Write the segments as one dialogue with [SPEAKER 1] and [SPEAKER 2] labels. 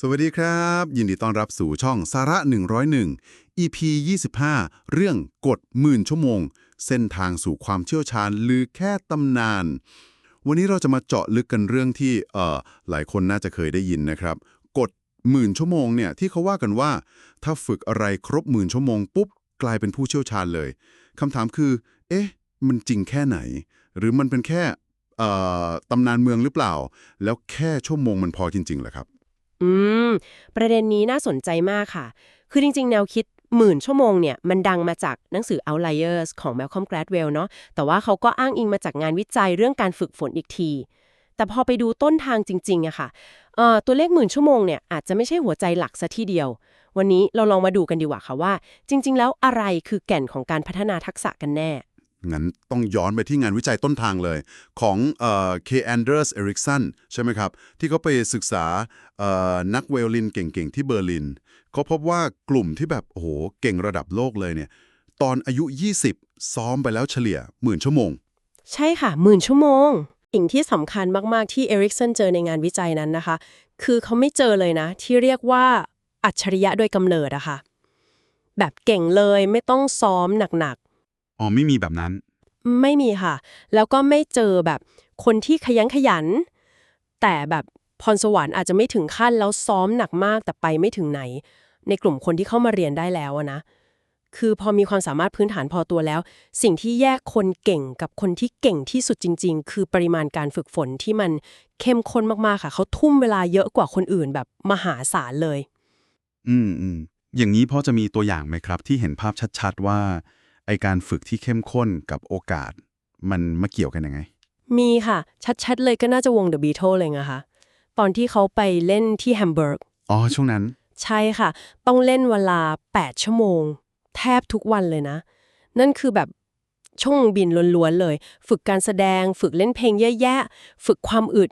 [SPEAKER 1] สวัสดีครับ ยินดีต้อนรับสู่ช่องสาระ 101 EP 25 เรื่องกฎหมื่นชั่วโมง เส้นทางสู่ความเชี่ยวชาญหรือแค่ตำนาน วันนี้เราจะมาเจาะลึกกันเรื่องที่เอ่อหลายคนน่าจะเคยได้ยินนะครับกฎหมื่นชั่วโมงเนี่ยที่เขาว่ากันว่า ถ้าฝึกอะไรครบหมื่นชั่วโมงปุ๊บกลายเป็นผู้เชี่ยวชาญเลยคำถามคือ เอ๊ะ มันจริงแค่ไหน หรือมันเป็นแค่เอ่อตำนานเมืองหรือเปล่า แล้วแค่ชั่วโมงมันพอจริงๆเหรอครับ
[SPEAKER 2] อืม ประเด็นนี้น่าสนใจมากค่ะ คือจริง ๆ แนวคิดหมื่นชั่วโมงเนี่ย มันดังมาจากหนังสือ Outliers ของ Malcolm Gladwell เนาะแต่ว่าเขาก็อ้างอิงมาจากงานวิจัยเรื่องการฝึกฝนอีกที แต่พอไปดูต้นทางจริงๆอะค่ะเอ่อตัวเลขหมื่นชั่วโมงเนี่ยอาจจะไม่ใช่หัวใจหลักซะทีเดียว วันนี้เราลองมาดูกันดีกว่าค่ะว่า จริง ๆ แล้วอะไรคือแก่นของการพัฒนาทักษะกันแน่
[SPEAKER 1] งั้นต้องย้อนไปที่งานวิจัยต้นทางเลย ของเอ่อ K. Anders Ericsson ใช่ไหมครับ ที่เขาไปศึกษาเอ่อนักไวโอลินเก่งๆ ที่เบอร์ลินเขาพบว่ากลุ่มที่แบบ โอ้โห เก่งระดับโลกเลยเนี่ย ตอนอายุ 20 ซ้อมไปแล้วเฉลี่ยหมื่นชั่วโมง
[SPEAKER 2] ใช่ค่ะหมื่นชั่วโมงสิ่งที่สำคัญมากๆ ที่เอริกสันเจอในงานวิจัยนั้นนะคะ คือเขาไม่เจอเลยนะ ที่เรียกว่าอัจฉริยะโดยกำเนิดอะค่ะแบบเก่งเลยไม่ต้องซ้อมหนัก
[SPEAKER 3] อ๋อไม่มีแบบนั้น
[SPEAKER 2] ๆไม่มีค่ะ แล้วก็ไม่เจอแบบคนที่ขยันขยัน แต่แบบพรสวรรค์อาจจะไม่ถึงขั้นแล้วซ้อมหนักมากแต่ไปไม่ถึงไหน ในกลุ่มคนที่เข้ามาเรียนได้แล้วอะนะ คือพอมีความสามารถพื้นฐานพอตัวแล้ว สิ่งที่แยกคนเก่งกับคนที่เก่งที่สุดจริง ๆ คือปริมาณการฝึกฝนที่มันเข้มข้นมากๆค่ะ เขาทุ่มเวลาเยอะกว่าคนอื่นแบบมหาศาลเลย
[SPEAKER 3] อืมอืมอย่างนี้พอจะมีตัวอย่างไหมครับ ที่เห็นภาพชัดๆว่า ไอการฝึกที่เข้มข้นกับโอกาส มันมาเกี่ยวกันยังไง
[SPEAKER 2] มีค่ะ ชัดๆ เลยก็น่าจะวง The Beatles เลยนะคะ ตอนที่เขาไปเล่นที่แฮมเบิร์ก
[SPEAKER 3] อ๋อ ช่วงนั้น
[SPEAKER 2] ใช่ค่ะ ต้องเล่นเวลา 8 ชั่วโมง แทบทุกวันเลยนะ นั่นคือแบบช่วงบินล้วนๆเลย ฝึกการแสดง ฝึกเล่นเพลงแย่ๆฝึกความอึด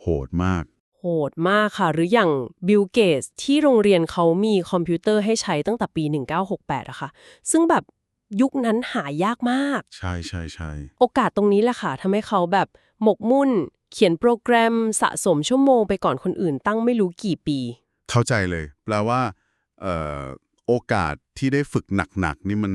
[SPEAKER 3] โหดมาก
[SPEAKER 2] โหดมากค่ะ หรืออย่างบิลเกตที่โรงเรียนเขามีคอมพิวเตอร์ให้ใช้ตั้งแต่ปี 1968อะค่ะ ซึ่งแบบ ยุคนั้นหายากมาก
[SPEAKER 1] ใช่ใช่ใช่
[SPEAKER 2] โอกาสตรงนี้แหละค่ะทำให้เขาแบบหมกมุ่น เขียนโปรแกรมสะสมชั่วโมงไปก่อนคนอื่นตั้งไม่รู้กี่ปี
[SPEAKER 1] เข้าใจเลย แปลว่าเอ่อโอกาสที่ได้ฝึกหนักๆนี่มัน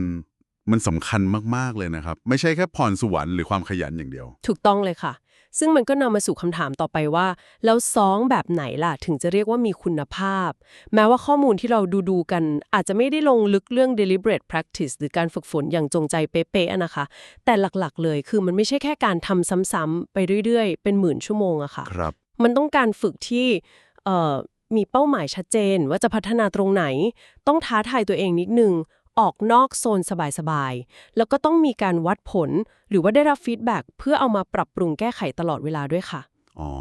[SPEAKER 1] มันสำคัญมากๆเลยนะครับ ไม่ใช่แค่พรสวรรค์หรือความขยันอย่างเดียว
[SPEAKER 2] ถูกต้องเลยค่ะ ซึ่งมันก็นำมาสู่คำถามต่อไปว่า แล้วซ้องแบบไหนล่ะ ถึงจะเรียกว่ามีคุณภาพ แม้ว่าข้อมูลที่เราดูดูๆกัน อาจจะไม่ได้ลงลึกเรื่อง deliberate practice หรือการฝึกฝนอย่างจงใจเป๊ะๆอะนะคะ แต่หลักๆ เลยคือมันไม่ใช่แค่การทำซ้ำๆไปเรื่อยๆ เป็นหมื่นชั่วโมงอะค่ะ
[SPEAKER 1] ครับ
[SPEAKER 2] มันต้องการฝึกที่เอ่อมีเป้าหมายชัดเจนว่าจะพัฒนาตรงไหน ต้องท้าทายตัวเองนิดนึง ออกนอกโซนสบายๆ แล้วก็ต้องมีการวัดผล หรือว่าได้รับฟีดแบ็กเพื่อเอามาปรับปรุงแก้ไขตลอดเวลาด้วยค่ะ
[SPEAKER 1] อ๋อ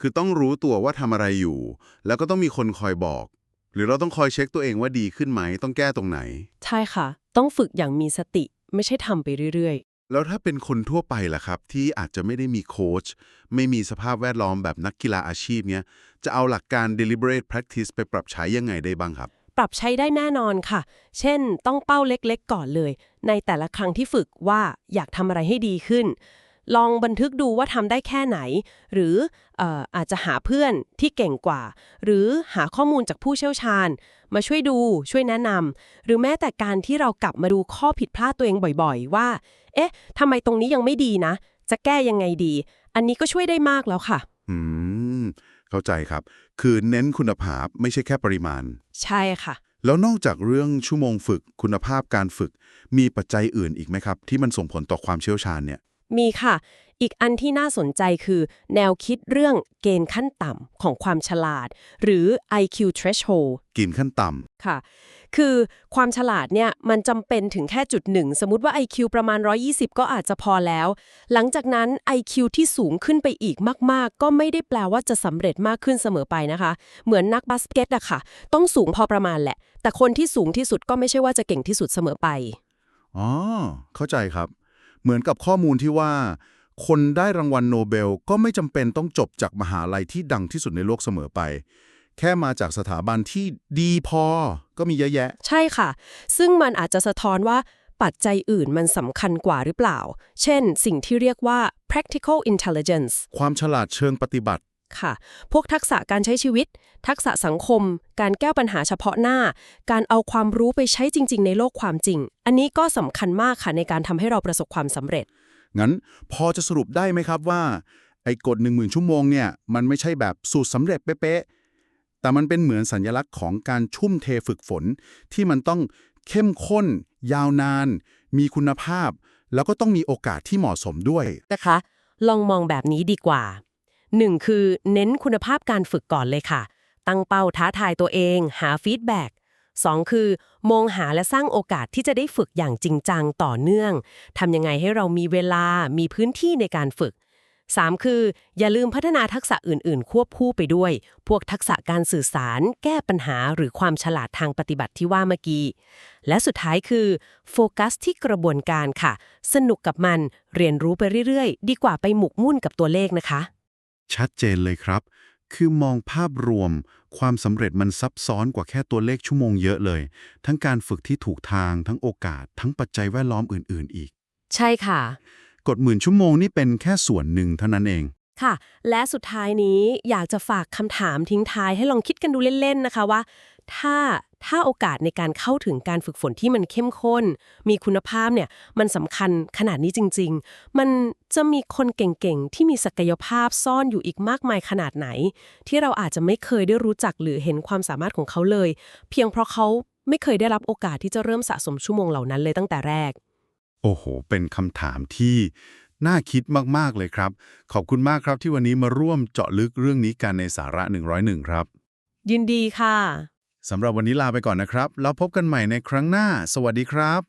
[SPEAKER 1] คือต้องรู้ตัวว่าทำอะไรอยู่ แล้วก็ต้องมีคนคอยบอก หรือเราต้องคอยเช็คตัวเองว่าดีขึ้นไหม ต้องแก้ตรงไหน
[SPEAKER 2] ใช่ค่ะ ต้องฝึกอย่างมีสติ ไม่ใช่ทำไปเรื่อย
[SPEAKER 1] แล้วถ้าเป็นคนทั่วไปล่ะครับ ที่อาจจะไม่ได้มีโค้ชไม่มีสภาพแวดล้อมแบบนักกีฬาอาชีพเนี้ยจะเอาหลักการ deliberate practice ไปปรับใช้ยังไงได้บ้างครับ
[SPEAKER 2] ๆ ปรับใช้ได้แน่นอนค่ะ เช่น ต้องเป้าเล็กๆ ก่อนเลย ในแต่ละครั้งที่ฝึกว่าอยากทำอะไรให้ดีขึ้น ลองบันทึกดูว่าทำได้แค่ไหน หรือเอ่ออาจจะหาเพื่อนที่เก่งกว่า หรือหาข้อมูลจากผู้เชี่ยวชาญ มาช่วยดูช่วยแนะนำหรือแม้แต่การที่เรากลับมาดูข้อผิดพลาดตัวเองบ่อยๆ ว่า เอ๊ะทำไมตรงนี้ยังไม่ดีนะ จะแก้ยังไงดี อันนี้ก็ช่วยได้มากแล้วค่ะ
[SPEAKER 1] อืม เข้าใจครับ คือเน้นคุณภาพไม่ใช่แค่ปริมาณ
[SPEAKER 2] ใช่ค่ะ
[SPEAKER 1] แล้วนอกจากเรื่องชั่วโมงฝึกคุณภาพการฝึก มีปัจจัยอื่นอีกไหมครับ ที่มันส่งผลต่อความเชี่ยวชาญเนี่ย
[SPEAKER 2] มีค่ะ อีกอันที่น่าสนใจคือ แนวคิดเรื่องเกณฑ์ขั้นต่ำของความฉลาด หรือ IQ threshold
[SPEAKER 1] กินขั้นต่
[SPEAKER 2] ค่ะ คือความฉลาดเนี่ยมันจำเป็นถึงแค่จุดหนึ่ง สมมติว่า IQ ประมาณ 120 ก็อาจจะพอแล้ว หลังจากนั้น IQ ที่สูงขึ้นไปอีกมาก ๆ ก็ไม่ได้แปลว่าจะสำเร็จมากขึ้นเสมอไปนะคะ เหมือนนักบาสเกตอะค่ะ ต้องสูงพอประมาณแหละ แต่คนที่สูงที่สุดก็ไม่ใช่ว่าจะเก่งที่สุดเสมอไปำ
[SPEAKER 1] อ๋อเข้าใจครับ เหมือนกับข้อมูลที่ว่า คนได้รางวัลโนเบลก็ไม่จำเป็นต้องจบจากมหาลัยที่ดังที่สุดในโลกเสมอไป แค่มาจากสถาบันที่ดีพอก็มีเยอะแยะ
[SPEAKER 2] ใช่ค่ะ ซึ่งมันอาจจะสะท้อนว่าปัจจัยอื่นมันสำคัญกว่าหรือเปล่า เช่น สิ่งที่เรียกว่า practical intelligence
[SPEAKER 1] ความฉลาดเชิงปฏิบัติ
[SPEAKER 2] ค่ะ พวกทักษะการใช้ชีวิต ทักษะสังคม การแก้ปัญหาเฉพาะหน้า การเอาความรู้ไปใช้จริง ๆ ในโลกความจริง อันนี้ก็สำคัญมากค่ะในการทำให้เราประสบความสำเร็จ
[SPEAKER 1] งั้นพอจะสรุปได้ไหมครับว่า ไอ้กฎ 1 0,000 ชั่วโมงเนี่ยมันไม่ใช่แบบสูตรสำเร็จเป๊ะๆแต่มันเป็นเหมือนสัญลักษณ์ของการชุ่มเทฝึกฝน ที่มันต้องเข้มข้น ยาวนาน มีคุณภาพ แล้วก็ต้องมีโอกาสที่เหมาะสมด้วย
[SPEAKER 2] นะคะ ลองมองแบบนี้ดีกว่า 1. คือเน้นคุณภาพการฝึกก่อนเลยค่ะ ตั้งเป้าท้าทายตัวเอง หาฟีดแบ็ก 2. คือ มองหาและสร้างโอกาสที่จะได้ฝึกอย่างจริงจังต่อเนื่องทำยังไงให้เรามีเวลามีพื้นที่ในการฝึก 3. คือ อย่าลืมพัฒนาทักษะอื่น ๆ ควบคู่ไปด้วย พวกทักษะการสื่อสาร แก้ปัญหาหรือความฉลาดทางปฏิบัติที่ว่าเมื่อกี้ และสุดท้ายคือโฟกัสที่กระบวนการค่ะ สนุกกับมันเรียนรู้ไปเรื่อย ๆ ดีกว่าไปหมกมุ่นกับตัวเลขนะคะ
[SPEAKER 3] ชัดเจนเลยครับ คือมองภาพรวม ความสำเร็จมันซับซ้อนกว่าแค่ตัวเลขชั่วโมงเยอะเลย ทั้งการฝึกที่ถูกทาง ทั้งโอกาส ทั้งปัจจัยแวดล้อมอื่น ๆ อีก
[SPEAKER 2] ใช่ค่ะ
[SPEAKER 3] กฎหมื่นชั่วโมงนี่เป็นแค่ส่วนหนึ่งเท่านั้นเอง
[SPEAKER 2] ค่ะ และสุดท้ายนี้อยากจะฝากคำถามทิ้งท้ายให้ลองคิดกันดูเล่น ๆ นะคะว่า ถ้าถ้าโอกาสในการเข้าถึงการฝึกฝนที่มันเข้มข้น มีคุณภาพเนี่ยมันสำคัญขนาดนี้จริง ๆ มันจะมีคนเก่งๆ ที่มีศักยภาพซ่อนอยู่อีกมากมายขนาดไหน ที่เราอาจจะไม่เคยได้รู้จักหรือเห็นความสามารถของเขาเลย เพียงเพราะเขาไม่เคยได้รับโอกาสที่จะเริ่มสะสมชั่วโมงเหล่านั้นเลยตั้งแต่แรก
[SPEAKER 3] โอ้โห เป็นคำถามที่น่าคิดมากๆเลยครับ ขอบคุณมากครับที่วันนี้มาร่วมเจาะลึกเรื่องนี้กันในสาระ 101 ครับ
[SPEAKER 2] ยินดีค่ะ
[SPEAKER 3] สำหรับวันนี้ลาไปก่อนนะครับ แล้วพบกันใหม่ในครั้งหน้า สวัสดีครับ